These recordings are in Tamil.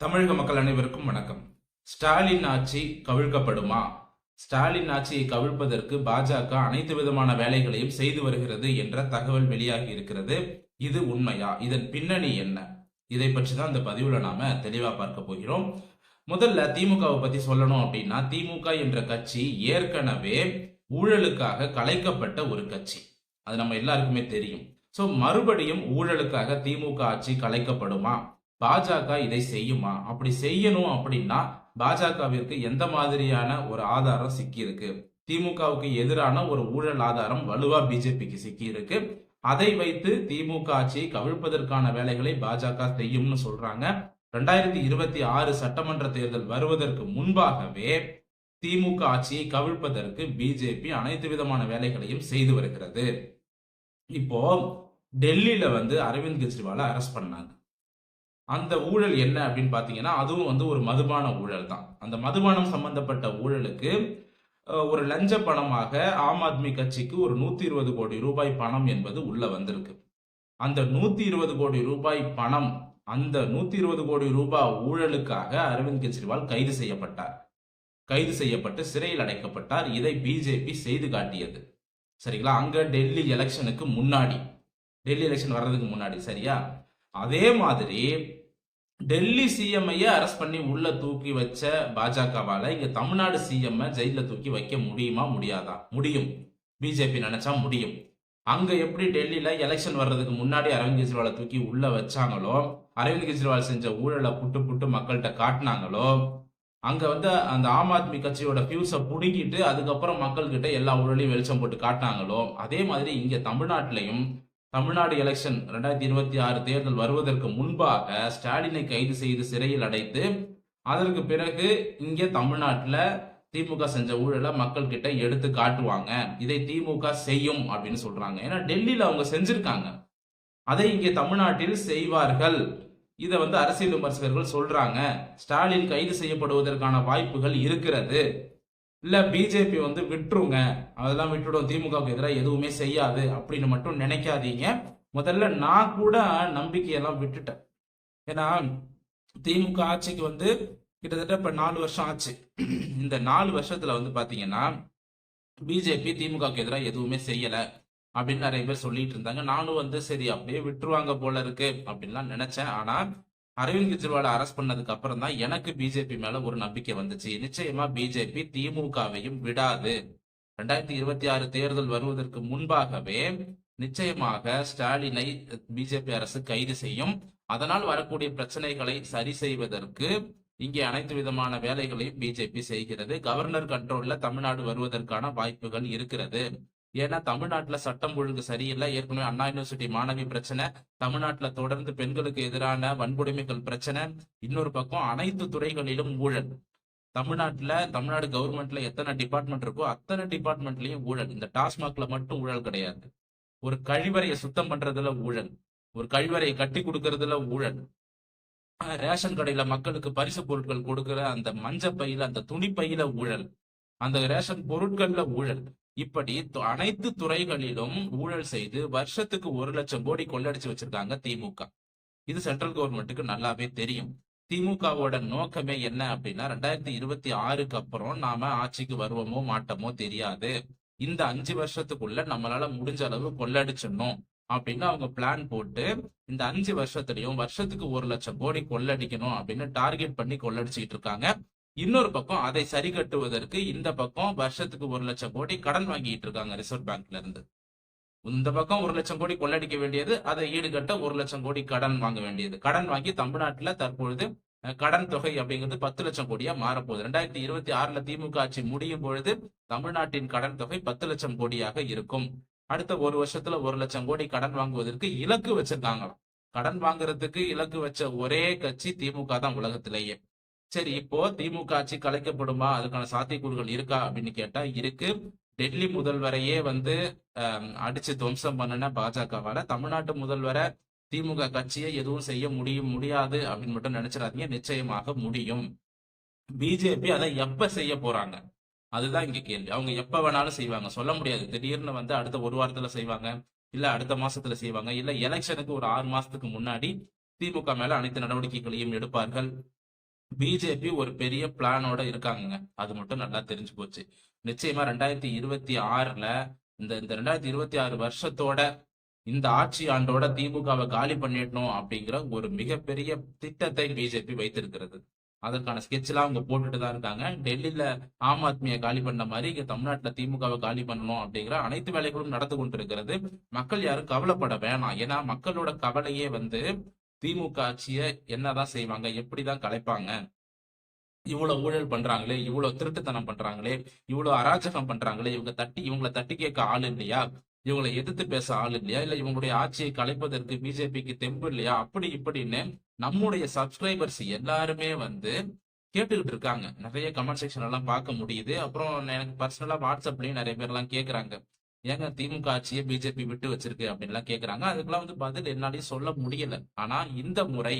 தமிழக மக்கள் அனைவருக்கும் வணக்கம். ஸ்டாலின் ஆட்சி கவிழ்க்கப்படுமா? ஸ்டாலின் ஆட்சியை கவிழ்ப்பதற்கு பாஜக அனைத்து விதமான வேலைகளையும் செய்து வருகிறது என்ற தகவல் வெளியாகி இருக்கிறது. இது உண்மையா? இதன் பின்னணி என்ன? இதை பற்றி தான் இந்த பதிவுல நாம தெளிவா பார்க்க போகிறோம். முதல்ல திமுகவை பத்தி சொல்லணும் அப்படின்னா திமுக என்ற கட்சி ஏற்கனவே ஊழலுக்காக கலைக்கப்பட்ட ஒரு கட்சி. அது நம்ம எல்லாருக்குமே தெரியும். ஸோ மறுபடியும் ஊழலுக்காக திமுக ஆட்சி கலைக்கப்படுமா? பாஜக இதை செய்யுமா? அப்படி செய்யணும் அப்படின்னா பாஜகவிற்கு எந்த மாதிரியான ஒரு ஆதாரம் சிக்கியிருக்கு? திமுகவுக்கு எதிரான ஒரு ஊழல் ஆதாரம் வலுவா பிஜேபிக்கு சிக்கியிருக்கு. அதை வைத்து திமுக ஆட்சியை கவிழ்ப்பதற்கான வேலைகளை பாஜக செய்யும்னு சொல்றாங்க. ரெண்டாயிரத்தி இருபத்தி ஆறு சட்டமன்ற தேர்தல் வருவதற்கு முன்பாகவே திமுக ஆட்சியை கவிழ்ப்பதற்கு பிஜேபி அனைத்து விதமான வேலைகளையும் செய்து வருகிறது. இப்போ டெல்லியில வந்து அரவிந்த் கெஜ்ரிவாலை அரெஸ்ட் பண்ணாங்க. அந்த ஊழல் என்ன அப்படின்னு பார்த்தீங்கன்னா அதுவும் வந்து ஒரு மதுபான ஊழல் தான் அந்த மதுபானம் சம்பந்தப்பட்ட ஊழலுக்கு ஒரு லஞ்ச பணமாக ஆம் ஆத்மி கட்சிக்கு ஒரு நூத்தி இருபது கோடி ரூபாய் பணம் என்பது உள்ள வந்திருக்கு. அந்த நூத்தி இருபது கோடி ரூபாய் பணம் அந்த நூத்தி இருபது கோடி ரூபாய் ஊழலுக்காக அரவிந்த் கெஜ்ரிவால் கைது செய்யப்பட்டார். கைது செய்யப்பட்டு சிறையில் அடைக்கப்பட்டார். இதை பிஜேபி செய்து காட்டியது. சரிங்களா? அங்க டெல்லி எலெக்ஷனுக்கு முன்னாடி டெல்லி எலெக்ஷன் வர்றதுக்கு முன்னாடி சரியா? அதே மாதிரி டெல்லி சிஎம்ஐயே அரெஸ்ட் பண்ணி உள்ள தூக்கி வச்ச பாஜகவால இங்க தமிழ்நாடு சிஎம் ஜெயில தூக்கி வைக்க முடியுமா முடியாதா? முடியும். பிஜேபி நினைச்சா முடியும். அங்க எப்படி டெல்லியில எலெக்ஷன் வர்றதுக்கு முன்னாடி அரவிந்த் கெஜ்ரிவாலை தூக்கி உள்ள வச்சாங்களோ அரவிந்த் கெஜ்ரிவால் செஞ்ச ஊழலை புட்டு புட்டு மக்கள்கிட்ட காட்டினாங்களோ அங்க வந்து அந்த ஆம் ஆத்மி கட்சியோட ஃபியூஸை புடுங்கிட்டு அதுக்கப்புறம் மக்கள்கிட்ட எல்லா ஊழலையும் வெளிச்சம் போட்டு காட்டினாங்களோ அதே மாதிரி இங்க தமிழ்நாட்டிலையும் தமிழ்நாடு எலெக்ஷன் ரெண்டாயிரத்தி இருபத்தி ஆறு தேர்தல் வருவதற்கு முன்பாக ஸ்டாலினை கைது செய்து சிறையில் அடைத்து அதற்கு பிறகு இங்கே தமிழ்நாட்டில் திமுக செஞ்ச ஊழலை மக்கள் கிட்ட எடுத்து காட்டுவாங்க. இதை திமுக செய்யும் அப்படின்னு சொல்றாங்க. ஏன்னா டெல்லியில அவங்க செஞ்சிருக்காங்க. அதை இங்கே தமிழ்நாட்டில் செய்வார்கள். இதை வந்து அரசியல் விமர்சகர்கள் சொல்றாங்க. ஸ்டாலின் கைது செய்யப்படுவதற்கான வாய்ப்புகள் இருக்கிறது. இல்லை பிஜேபி வந்து விட்டுருங்க. அதெல்லாம் விட்டுடும். திமுகவுக்கு எதிராக எதுவுமே செய்யாது அப்படின்னு மட்டும் நினைக்காதீங்க. முதல்ல நான் கூட நம்பிக்கையெல்லாம் விட்டுட்டேன். ஏன்னா திமுக ஆட்சிக்கு வந்து கிட்டத்தட்ட இப்போ நாலு வருஷம் ஆச்சு. இந்த நாலு வருஷத்துல வந்து பார்த்தீங்கன்னா பிஜேபி திமுகவுக்கு எதிராக எதுவுமே செய்யலை அப்படின்னு நிறைய பேர் சொல்லிட்டு இருந்தாங்க. நானும் வந்து சரி அப்படியே விட்டுருவாங்க போல இருக்கு அப்படின்லாம் நினைச்சேன். ஆனா அரவிந்த் கெஜ்ரிவாலை அரெஸ்ட் பண்ணதுக்கு அப்புறம் தான் எனக்கு பிஜேபி மேல ஒரு நம்பிக்கை வந்துச்சு. நிச்சயமா பிஜேபி திமுகவையும் விடாது. ரெண்டாயிரத்தி இருபத்தி ஆறு தேர்தல் வருவதற்கு முன்பாகவே நிச்சயமாக ஸ்டாலினை பிஜேபி அரசு கைது செய்யும். அதனால் வரக்கூடிய பிரச்சனைகளை சரி செய்வதற்கு இங்கே அனைத்து விதமான வேலைகளையும் பிஜேபி செய்கிறது. கவர்னர் கண்ட்ரோல்ல தமிழ்நாடு வருவதற்கான வாய்ப்புகள் இருக்கிறது. ஏன்னா தமிழ்நாட்டுல சட்டம் ஒழுங்கு சரியில்லை. ஏற்கனவே அண்ணா யூனிவர்சிட்டி மாணவி பிரச்சனை தமிழ்நாட்டுல தொடர்ந்து பெண்களுக்கு எதிரான வன்கொடுமைகள் பிரச்சனை இன்னொரு பக்கம் அனைத்து துறைகளிலும் ஊழல். தமிழ்நாட்டுல தமிழ்நாடு கவர்மெண்ட்ல எத்தனை டிபார்ட்மெண்ட் இருக்கோ அத்தனை டிபார்ட்மெண்ட்லயும் ஊழல். இந்த டாஸ்மாக்ல மட்டும் ஊழல் கிடையாது. ஒரு கழிவறையை சுத்தம் பண்றதுல ஊழல். ஒரு கழிவறையை கட்டி கொடுக்கறதுல ஊழல். ரேஷன் கடையில மக்களுக்கு பரிசு பொருட்கள் கொடுக்கிற அந்த மஞ்ச பையில அந்த துணி பையில ஊழல். அந்த ரேஷன் பொருட்கள்ல ஊழல். இப்படி அனைத்து துறைகளிலும் ஊழல் செய்து வருஷத்துக்கு ஒரு லட்சம் கோடி கொள்ளடிச்சு வச்சிருக்காங்க திமுக இது சென்ட்ரல் கவர்மெண்ட்டுக்கு நல்லாவே தெரியும். திமுகவோட நோக்கமே என்ன அப்படின்னா ரெண்டாயிரத்தி இருபத்தி ஆறுக்கு அப்புறம் நாம ஆட்சிக்கு வருவோமோ மாட்டோமோ தெரியாது. இந்த அஞ்சு வருஷத்துக்குள்ள நம்மளால முடிஞ்ச அளவு கொள்ளடிச்சிடணும் அப்படின்னு அவங்க பிளான் போட்டு இந்த அஞ்சு வருஷத்துலயும் வருஷத்துக்கு ஒரு லட்சம் கோடி கொள்ளடிக்கணும் அப்படின்னு டார்கெட் பண்ணி கொள்ளடிச்சுக்கிட்டு இருக்காங்க. இன்னொரு பக்கம் அதை சரி கட்டுவதற்கு இந்த பக்கம் வருஷத்துக்கு ஒரு லட்சம் கோடி கடன் வாங்கிட்டு இருக்காங்க ரிசர்வ் பேங்க்ல இருந்து. இந்த பக்கம் ஒரு லட்சம் கோடி கொள்ளடிக்க வேண்டியது அதை ஈடுகட்ட ஒரு லட்சம் கோடி கடன் வாங்க வேண்டியது. கடன் வாங்கி தமிழ்நாட்டுல தற்பொழுது கடன் தொகை அப்படிங்கிறது பத்து லட்சம் கோடியா மாறப்போகுது. ரெண்டாயிரத்தி இருபத்தி ஆறுல திமுக ஆட்சி முடியும் பொழுது தமிழ்நாட்டின் கடன் தொகை பத்து லட்சம் கோடியாக இருக்கும். அடுத்த ஒரு வருஷத்துல ஒரு லட்சம் கோடி கடன் வாங்குவதற்கு இலக்கு வச்சிருக்காங்களாம். கடன் வாங்குறதுக்கு இலக்கு வச்ச ஒரே கட்சி திமுக தான் உலகத்திலேயே. சரி இப்போ திமுக ஆட்சி கலைக்கப்படுமா? அதுக்கான சாத்தியக்கூறுகள் இருக்கா அப்படின்னு கேட்டா இருக்கு. டெல்லி முதல்வரையே வந்து அடிச்சு துவம்சம் பண்ணின பாஜகவால தமிழ்நாட்டு முதல்வரை திமுக கட்சியை எதுவும் செய்ய முடியும் முடியாது அப்படின்னு மட்டும் நினைச்சிடாதீங்க. நிச்சயமாக முடியும். பிஜேபி அதை எப்ப செய்ய போறாங்க? அதுதான் இங்க கேள்வி. அவங்க எப்ப வேணாலும் செய்வாங்க. சொல்ல முடியாது. திடீர்னு வந்து அடுத்த ஒரு வாரத்துல செய்வாங்க. இல்ல அடுத்த மாசத்துல செய்வாங்க. இல்ல எலெக்ஷனுக்கு ஒரு ஆறு மாசத்துக்கு முன்னாடி திமுக மேல அனைத்து நடவடிக்கைகளையும் எடுப்பார்கள். பிஜேபி ஒரு பெரிய பிளானோட இருக்காங்க அது மட்டும் நல்லா தெரிஞ்சு போச்சு. நிச்சயமா ரெண்டாயிரத்தி இருபத்தி ஆறுல இந்த இந்த ரெண்டாயிரத்தி இருபத்தி ஆறு வருஷத்தோட இந்த ஆட்சி ஆண்டோட திமுகவை காலி பண்ணிடணும் அப்படிங்கிற ஒரு மிகப்பெரிய திட்டத்தை பிஜேபி வைத்திருக்கிறது. அதற்கான sketch எல்லாம் அவங்க போட்டுட்டு தான் இருக்காங்க. டெல்லியில ஆம் ஆத்மியை காலி பண்ண மாதிரி இங்க தமிழ்நாட்டுல திமுகவை காலி பண்ணணும் அப்படிங்கிற அனைத்து வேலைகளும் நடந்து கொண்டிருக்கிறது. மக்கள் யாரும் கவலைப்பட வேணாம். ஏன்னா மக்களோட கவலையே வந்து திமுக ஆட்சியை என்னதான் செய்வாங்க எப்படிதான் கலைப்பாங்க? இவ்வளவு ஊழல் பண்றாங்களே இவ்வளவு திருட்டுத்தனம் பண்றாங்களே இவ்வளவு அராஜகம் பண்றாங்களே இவங்க தட்டி இவங்களை தட்டி கேட்க ஆள் இல்லையா? இவங்களை எதிர்த்து பேச ஆள் இல்லையா? இல்ல இவங்களுடைய ஆட்சியை கலைப்பதற்கு பிஜேபிக்கு தெம்பு இல்லையா? அப்படி இப்படின்னு நம்முடைய சப்ஸ்கிரைபர்ஸ் எல்லாருமே வந்து கேட்டுக்கிட்டு இருக்காங்க. நிறைய கமெண்ட் செக்ஷன் எல்லாம் பார்க்க முடியுது. அப்புறம் எனக்கு பர்சனலா வாட்ஸ்அப்லயும் நிறைய பேர் எல்லாம் கேக்குறாங்க. ஏங்க திமுக ஆட்சியை பிஜேபி விட்டு வச்சிருக்கு அப்படின்லாம் கேக்குறாங்க. அதுக்கெல்லாம் வந்து பதில் என்னாலையும் சொல்ல முடியல. ஆனா இந்த முறை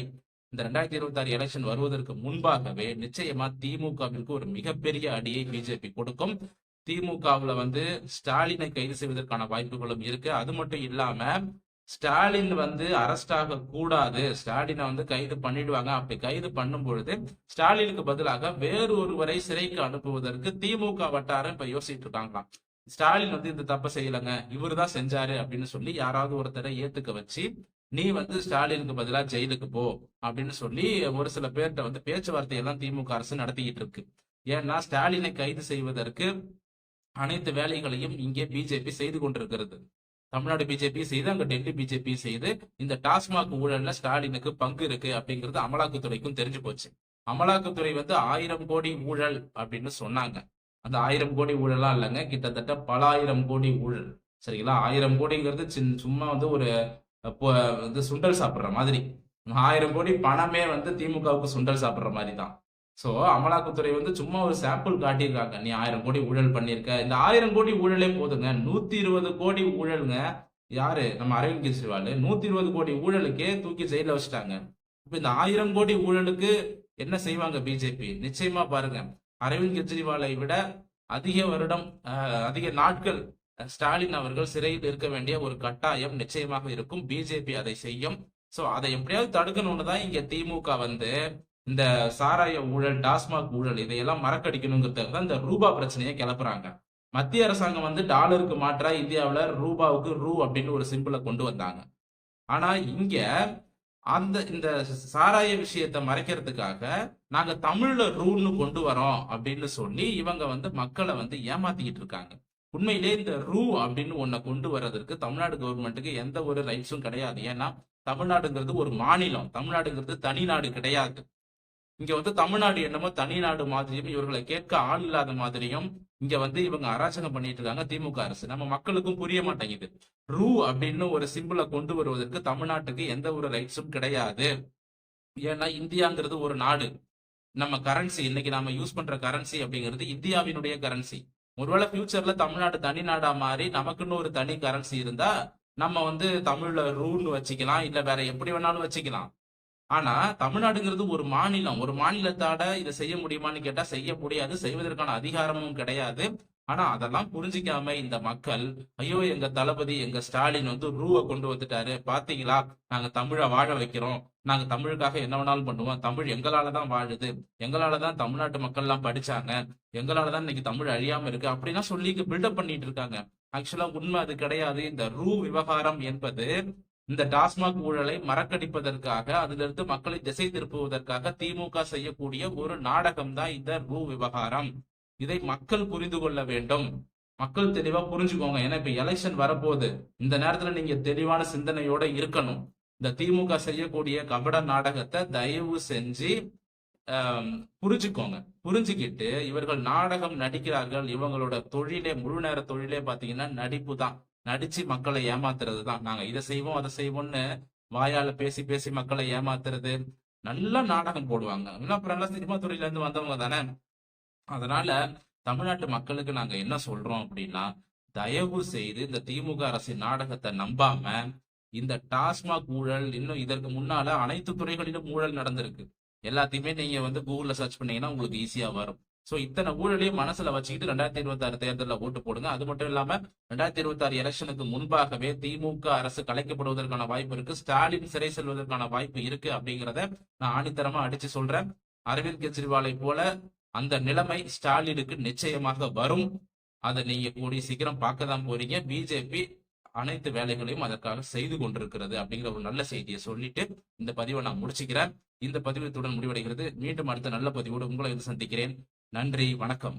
இந்த ரெண்டாயிரத்தி இருபத்தி ஆறு எலெக்ஷன் வருவதற்கு முன்பாகவே நிச்சயமா திமுகவிற்கு ஒரு மிகப்பெரிய அடியை பிஜேபி கொடுக்கும். திமுகவுல வந்து ஸ்டாலினை கைது செய்வதற்கான வாய்ப்புகளும் இருக்கு. அது மட்டும் இல்லாம ஸ்டாலின் வந்து அரெஸ்ட் ஆக கூடாது. ஸ்டாலினை வந்து கைது பண்ணிடுவாங்க. அப்படி கைது பண்ணும் பொழுது ஸ்டாலினுக்கு பதிலாக வேறு ஒருவரை சிறைக்கு அனுப்புவதற்கு திமுக வட்டாரம் இப்ப யோசிச்சுட்டு இருக்காங்களாம். ஸ்டாலின் வந்து இந்த தப்பை செய்யலங்க. இவரு தான் செஞ்சாரு அப்படின்னு சொல்லி யாராவது ஒருத்தரை ஏத்துக்க வச்சு நீ வந்து ஸ்டாலினுக்கு பதிலா ஜெயிலுக்கு போ அப்படின்னு சொல்லி ஒரு சில பேர்கிட்ட வந்து பேச்சுவார்த்தை எல்லாம் திமுக அரசு நடத்திக்கிட்டு இருக்கு. ஏன்னா ஸ்டாலினை கைது செய்வதற்கு அனைத்து வேலைகளையும் இங்கே பிஜேபி செய்து கொண்டிருக்கிறது. தமிழ்நாடு பிஜேபி செய்து அங்க டெல்லி பிஜேபி செய்து இந்த டாஸ்மாக் ஊழல்ல ஸ்டாலினுக்கு பங்கு இருக்கு அப்படிங்கிறது அமலாக்கத்துறைக்கும் தெரிஞ்சு போச்சு. அமலாக்கத்துறை வந்து ஆயிரம் கோடி ஊழல் அப்படின்னு சொன்னாங்க. அந்த ஆயிரம் கோடி ஊழலாம் இல்லைங்க. கிட்டத்தட்ட பல ஆயிரம் கோடி ஊழல். சரிங்களா? ஆயிரம் கோடிங்கிறது சின் சும்மா வந்து ஒரு இப்போ வந்து சுண்டல் சாப்பிட்ற மாதிரி. ஆயிரம் கோடி பணமே வந்து திமுகவுக்கு சுண்டல் சாப்பிட்ற மாதிரி தான். ஸோ அமலாக்கத்துறை வந்து சும்மா ஒரு சாம்பிள் காட்டியிருக்காங்க. நீ ஆயிரம் கோடி ஊழல் பண்ணியிருக்க. இந்த ஆயிரம் கோடி ஊழலே போதுங்க. நூத்தி இருபது கோடி ஊழலுங்க. யாரு? நம்ம அரவிந்த் கெஜ்ரிவால். நூத்தி இருபது கோடி ஊழலுக்கே தூக்கி ஜெயில வச்சுட்டாங்க. இப்ப இந்த ஆயிரம் கோடி ஊழலுக்கு என்ன செய்வாங்க பிஜேபி நிச்சயமா பாருங்க. அரவிந்த் கெஜ்ரிவாலை விட அதிக வருடம் அதிக நாட்கள் ஸ்டாலின் அவர்கள் சிறையில் இருக்க வேண்டிய ஒரு கட்டாயம் நிச்சயமாக இருக்கும். பிஜேபி அதை செய்யும். சோ அதை எப்படியாவது தடுக்கணும்னு தான் இங்க திமுக வந்து இந்த சாராய ஊழல் டாஸ்மாக் ஊழல் இதையெல்லாம் மறக்கடிக்கணுங்கிறதுக்கு தான் இந்த ரூபா பிரச்சனையை கிளப்புறாங்க. மத்திய அரசாங்கம் வந்து டாலருக்கு மாற்றா இந்தியாவுல ரூபாவுக்கு ரூ அப்படின்னு ஒரு சிம்பிளை கொண்டு வந்தாங்க. ஆனா இங்க அந்த இந்த சாராய விஷயத்தை மறைக்கிறதுக்காக நாங்க தமிழ்ல ரூன்னு கொண்டு வரோம் அப்படின்னு சொல்லி இவங்க வந்து மக்களை வந்து ஏமாத்திக்கிட்டு இருக்காங்க. உண்மையிலே இந்த ரூ அப்படின்னு ஒன்ன கொண்டு வர்றதற்கு தமிழ்நாடு கவர்மெண்ட்டுக்கு எந்த ஒரு ரைட்ஸும் கிடையாது. ஏன்னா தமிழ்நாடுங்கிறது ஒரு மாநிலம். தமிழ்நாடுங்கிறது தனி நாடு கிடையாது. இங்க வந்து தமிழ்நாடு என்னமோ தனிநாடு மாதிரியும் இவர்களை கேட்க ஆள் இல்லாத மாதிரியும் இங்க வந்து இவங்க அராஜகம் பண்ணிட்டு இருக்காங்க திமுக அரசு. நம்ம மக்களுக்கும் புரிய மாட்டேங்குது. ரூ அப்படின்னு ஒரு சிம்பிளை கொண்டு வருவதற்கு தமிழ்நாட்டுக்கு எந்த ஒரு ரைட்ஸும் கிடையாது. ஏன்னா இந்தியாங்கிறது ஒரு நாடு. நம்ம கரன்சி இன்னைக்கு நாம யூஸ் பண்ற கரன்சி அப்படிங்கிறது இந்தியாவினுடைய கரன்சி ஒருவேளை ஃபியூச்சர்ல தமிழ்நாடு தனி நாடா மாறி நமக்குன்னு ஒரு தனி கரன்சி இருந்தா நம்ம வந்து தமிழ்ல ரூன்னு வச்சுக்கலாம் இல்ல வேற எப்படி வேணாலும் வச்சுக்கலாம். ஆனா தமிழ்நாடுங்கிறது ஒரு மாநிலம். ஒரு மாநிலத்தாட இதை செய்ய முடியுமான்னு கேட்டா செய்ய முடியாது. செய்வதற்கான அதிகாரமும் கிடையாது. ஆனா அதெல்லாம் புரிஞ்சிக்காம இந்த மக்கள் ஐயோ எங்க தளபதி எங்க ஸ்டாலின் வந்து ரூவை கொண்டு வந்துட்டாரு. பாத்தீங்களா? நாங்க தமிழை வாழ வைக்கிறோம். நாங்க தமிழுக்காக என்ன வேணாலும் பண்ணுவோம். தமிழ் எங்களால தான் வாழுது. எங்களால தான் தமிழ்நாட்டு மக்கள் எல்லாம் படிச்சாங்க. எங்களால தான் இன்னைக்கு தமிழ் அழியாம இருக்கு. அப்படின்னா சொல்லி பில்டப் பண்ணிட்டு இருக்காங்க. ஆக்சுவலா உண்மை அது கிடையாது. இந்த ரூ விவகாரம் என்பது இந்த டாஸ்மாக் ஊழலை மறக்கடிப்பதற்காக அதிலிருந்து மக்களை திசை திருப்புவதற்காக திமுக செய்யக்கூடிய ஒரு நாடகம் தான் இந்த ரூ விவகாரம். இதை மக்கள் புரிந்து கொள்ள வேண்டும். மக்கள் தெளிவா புரிஞ்சுக்கோங்க. ஏன்னா இப்ப எலெக்ஷன் வரப்போகுது. இந்த நேரத்துல நீங்க தெளிவான சிந்தனையோட இருக்கணும். இந்த திமுக செய்யக்கூடிய கபட நாடகத்தை தயவு செஞ்சு புரிஞ்சுக்கோங்க. புரிஞ்சுக்கிட்டு இவர்கள் நாடகம் நடிக்கிறார்கள். இவங்களோட தொழிலே முழு நேர தொழிலே பாத்தீங்கன்னா நடிப்பு தான் நடிச்சு மக்களை ஏமாத்துறது தான் நாங்க இதை செய்வோம் அதை செய்வோம்னு வாயால பேசி பேசி மக்களை ஏமாத்துறது. நல்லா நாடகம் போடுவாங்க. இன்னும் அப்புறம் எல்லாம் சினிமா துறையில இருந்து வந்தவங்க தானே. அதனால தமிழ்நாட்டு மக்களுக்கு நாங்க என்ன சொல்றோம் அப்படின்னா தயவு செய்து இந்த திமுக அரசின் நாடகத்தை நம்பாம இந்த டாஸ்மாக் ஊழல் இன்னும் இதற்கு முன்னால அனைத்து துறைகளிலும் ஊழல் நடந்திருக்கு. எல்லாத்தையுமே நீங்க வந்து கூகுள்ல சர்ச் பண்ணீங்கன்னா உங்களுக்கு ஈஸியா வரும். சோ இத்தனை ஊழலையும் மனசுல வச்சுக்கிட்டு ரெண்டாயிரத்தி இருபத்தி ஆறு தேர்தலில் ஓட்டு போடுங்க. அது மட்டும் இல்லாம ரெண்டாயிரத்தி இருபத்தி ஆறு எலெக்ஷனுக்கு முன்பாகவே திமுக அரசு கலைக்கப்படுவதற்கான வாய்ப்பு இருக்கு. ஸ்டாலின் சிறை செல்வதற்கான வாய்ப்பு இருக்கு அப்படிங்கிறத நான் ஆணித்தரமா அடிச்சு சொல்றேன். அரவிந்த் கெஜ்ரிவாலை போல அந்த நிலைமை ஸ்டாலினுக்கு நிச்சயமாக வரும். அதை நீங்க கூடிய சீக்கிரம் பார்க்க தான் போறீங்க பிஜேபி அனைத்து வேலைகளையும் அதற்காக செய்து கொண்டிருக்கிறது அப்படிங்கிற ஒரு நல்ல செய்தியை சொல்லிட்டு இந்த பதிவை நான் முடிச்சுக்கிறேன். இந்த பதிவு இத்துடன் முடிவடைகிறது. மீண்டும் அடுத்த நல்ல பதிவோடு உங்களை வந்து சந்திக்கிறேன். நன்றி வணக்கம்.